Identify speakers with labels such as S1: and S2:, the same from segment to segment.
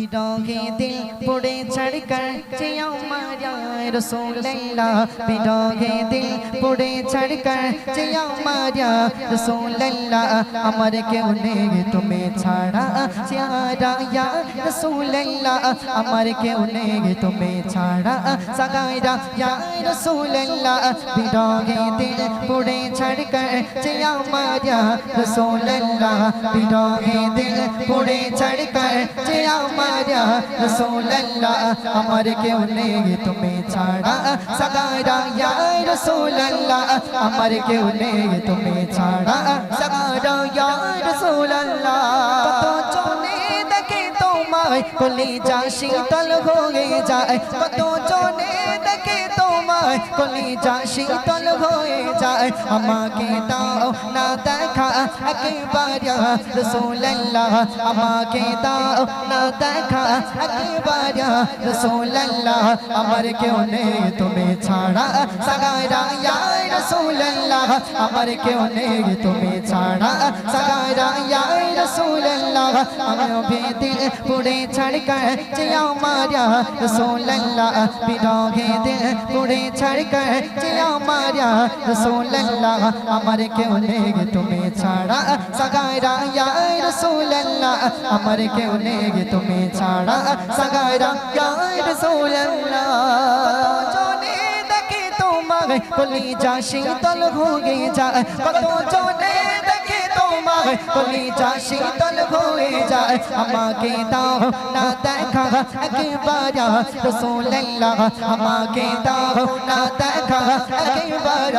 S1: پیرو دل بڑے چڑھ کر جیا ماریا رسول اللہ پیرو دل بڑے چڑھ کر جیا ماریا رسول اللہ امر کے انہیں تمہیں چھاڑا سیارا یا رسول اللہ امر کے انہیں تمہیں چھاڑا سگائرا یا رسول اللہ پیرو دل بڑے چڑھ کر جیا ماریا رسول اللہ پیرو دل بڑے چڑھ کر جیا ماریا سگارا رسول تمہیں چھاڑا سگارا یا رسول اللہ چونے دکے تو مائے کلی جا شیتل جائے چونے دکے تو مائے کلی جا شیتل যায় আমাকে দাও না দেখা একবার রসুল্লাহ আমাকে দাও না দেখা একবার রসুল্লাহ আমার কেউ নেই তুমি ছাড়া সাগায়রা ইয়া রসুল্লাহ আমার কেউ নেই তুমি ছাড়া সাগায়রা ইয়া রসুল্লাহ আমার বেদিল পুড়ে ছাড়কার জিয়া মারা রসুল্লাহ বিরোগে দিল পুড়ে ছাড়কার জিয়া মারা রসুল্লাহ আমার কেউ নেই তুমি ছাড়া সাগায়রা ইয়া রসুল্লাহ আমার কেউ নেই তুমি ছাড়া সাগায়রা ইয়া রসুল্লাহ জনে দেখে گئی کلی جا شیطل ہو گئی جا کتوں جو তোমার কলিজা শীতল হয়ে যায়। আমাকে দাও না দেখা, একবার রসুল্লাহ আমাকে দাও না দেখা, একবার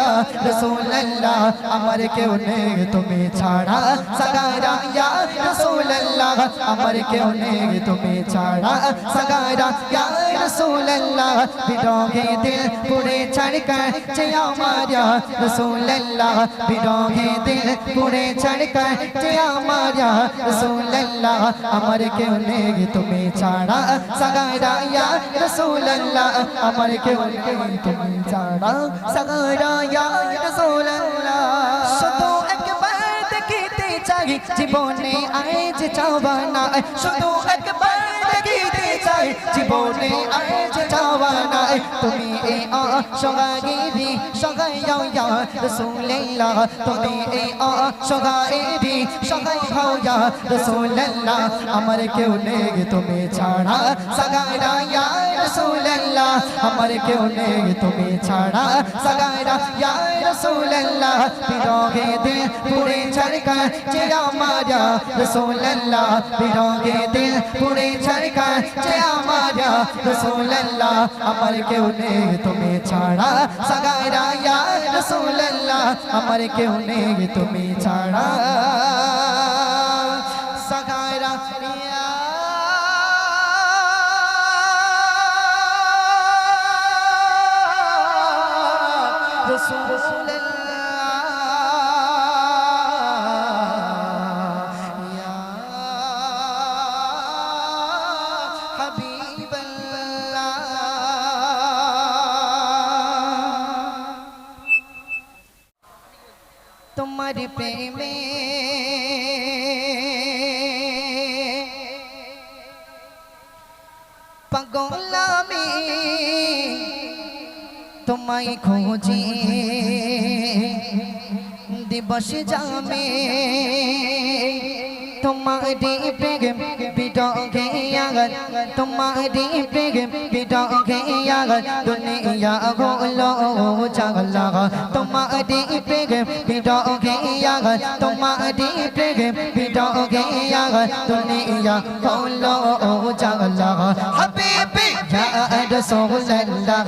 S1: রসুল্লাহ আমার কেউ নেই তুমি ছাড়া, সগারা ইয়া রসুল্লাহ আমার কেউ নেই তুমি ছাড়া, সগারা ইয়া রসুল্লাহ বিরোগে দিল পুড়ে ছাড়কার জিয়া মারা রসুল্লাহ বিরোগে দিল পুড়ে ছাড়কার জিয়া মারা রসুল্লাহ আমার কেউ নেই তুমি ছাড়া সগারাইয়া রসুল্লাহ আমার কেউ নেই তুমি ছাড়া সগারাইয়া রসুল্লাহ শুধু একবার দেখিতে চাই জীবনে আজ চাওয়ানা শুধু একবার দেখিতে চাই, জীবনে আজ চাওয়ানা তুমি এ আ সগাগিরি সগাইয়াও ইয়া রাসূলুল্লাহ। তুমি এ আ সগাইরি সগাইয়াও ইয়া রাসূলুল্লাহ। আমার কেউ নেই তুমি ছাড়া সগাইরা ইয়া রাসূলুল্লাহ। আমার কেউ নেই তুমি ছাড়া সগাইরা ইয়া রাসূলুল্লাহ। দিল পুরে ছড়কা জিয়া মারা রাসূলুল্লাহ বিরোগে দিল। পুরে ছড়কা জিয়া মারা রাসূলুল্লাহ, আমার কেউ নেই তুমি ছাড়া। সগাইরা ইয়া রাসূলুল্লাহ, আমার কেউ নেই তুমি ছাড়া। সগাইরা পাগলামি তোমায় খোঁজে। দিবস জামে তোমারি প্রেম বিডগে আগল তোমারি প্রেম বিডগে আগল দুনিয়া হলো জাগলা তোমারি প্রেম বিডগে আগল তোমারি প্রেম বিডগে আগল দুনিয়া হলো জাগলা হাবিবি ইয়া রাসূলুল্লাহ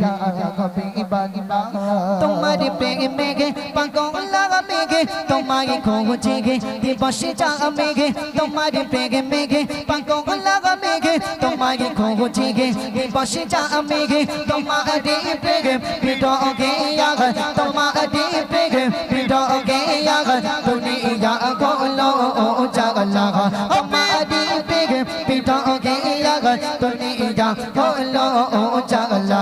S1: গে পাগল গে তোমায় খোঁজে গে দিবসে যাবে গে তোমার প্রেমে গে পাগল গে তোমায় খোঁজে গে দিবসে যাবে গে তোমার প্রেমে বিডোগে আগ তোমার প্রেমে বিডোগে আগ দুনিয়া গোলো জাগলা তোমার প্রেমে বিডোগে আগ দুনিয়া গোলো জাগলা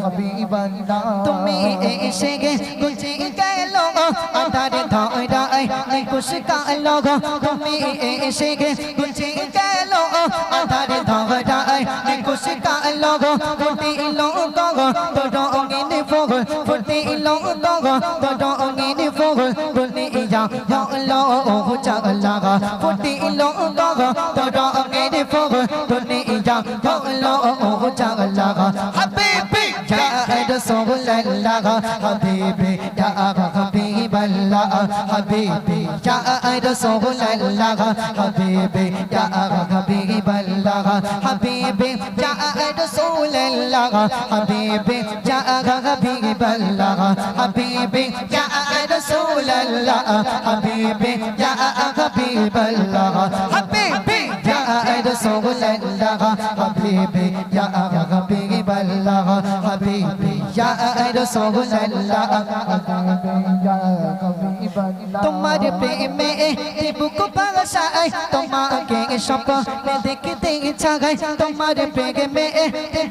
S1: হাবিবাল্লাহ তুমি এসে গে গুলছে গেল আধারে ধরাই খুশ কালো গো তুমি এসে গে গুলছে গেল আধারে ধরাই খুশ কালো গো ফুটি লো গো তো রঙিন ফগল ফুটি লো গো তো রঙিন ফগল গুলি যা হলো ও চাগলা গো ফুটি লো গো তো রঙিন ফগল গুলি যা হলো ও চাগলা গো হাবিবি ইয়া রাসূলুল্লাহ হাবিবি ইয়া হাবিবাল্লাহ হাবিবি ইয়া রাসূলুল্লাহ হাবিবি ইয়া হাবিবাল্লাহ হাবিবি ইয়া রাসূলুল্লাহ হাবিবি ইয়া হাবিবাল্লাহ হাবিবি ইয়া রাসূলুল্লাহ হাবিবি ইয়া হাবিবাল্লাহ হাবিবি হাবিবি ইয়া হাবিবাল্লাহ হাবিবি ইয়া রাসূলুল্লাহ তোমার প্রেমে বুক পাগসাই তোমাকে স্বপ্নে দেখতে ইচ্ছা চাগাই তোমার প্রেমে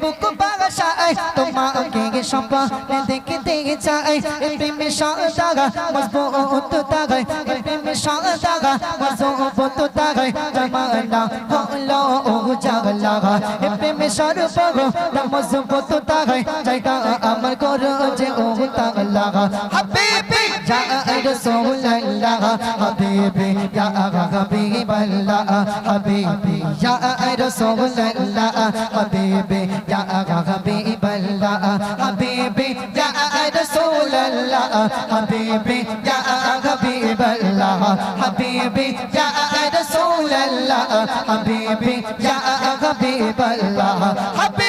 S1: বুক পাগসাই তোমাকে স্বপ্নে দেখতে চাই প্রেমে সাদাগা মজবুত তাগাই প্রেমে সাদাগা মজবুত তাগাই জমানা হলো ও জাগলাগা প্রেমে সর্বগ মজবুত তাগাই জায়গা আমার করো যে ও তাগলাগা হাবিবি ইয়া রাসূলুল্লাহ হাবিবি ইয়া হাবিবাল্লাহ। হাবিবি ইয়া রাসূলুল্লাহ হাবিবি ইয়া হাবিবাল্লাহ। হাবিবি ইয়া রাসূলুল্লাহ হাবিবি ইয়া হাবিবাল্লাহ। হাবিবি ইয়া রাসূলুল্লাহ হাবিবি ইয়া হাবিবাল্লাহ। হাবিবি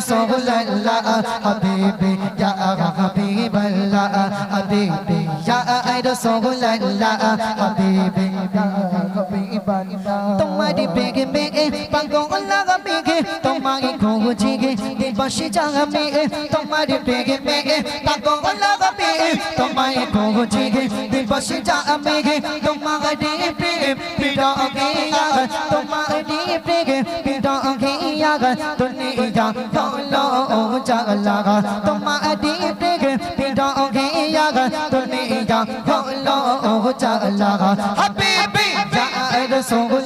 S1: রাসূলুল্লাহ হাবিবি ইয়া হাবিবাল্লাহ হাবিবি ইয়া রাসূলুল্লাহ হাবিবি ইয়া হাবিবাল্লাহ তোমারি বেগে বেগে পাগল লাগাবে গে তোমাকে খোঁজে গে দিবসে যাবে তোমারি বেগে বেগে পাগল লাগাবে তোমায় খোঁজে গে দিবসে যাবে গে তোমারে প্রেম পিড়াগে আগ তোমারে প্রেম পিড়াগে আগ দুনিয়া ও জাগলাগা তোমারে প্রেম পিড়াগে আগ দুনিয়া ও জাগলাগা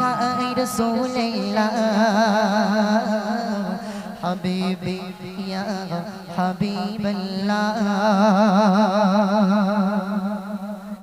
S1: ইয়া রাসূলুল্লাহ হাবিবি ইয়া হাবিবাল্লাহ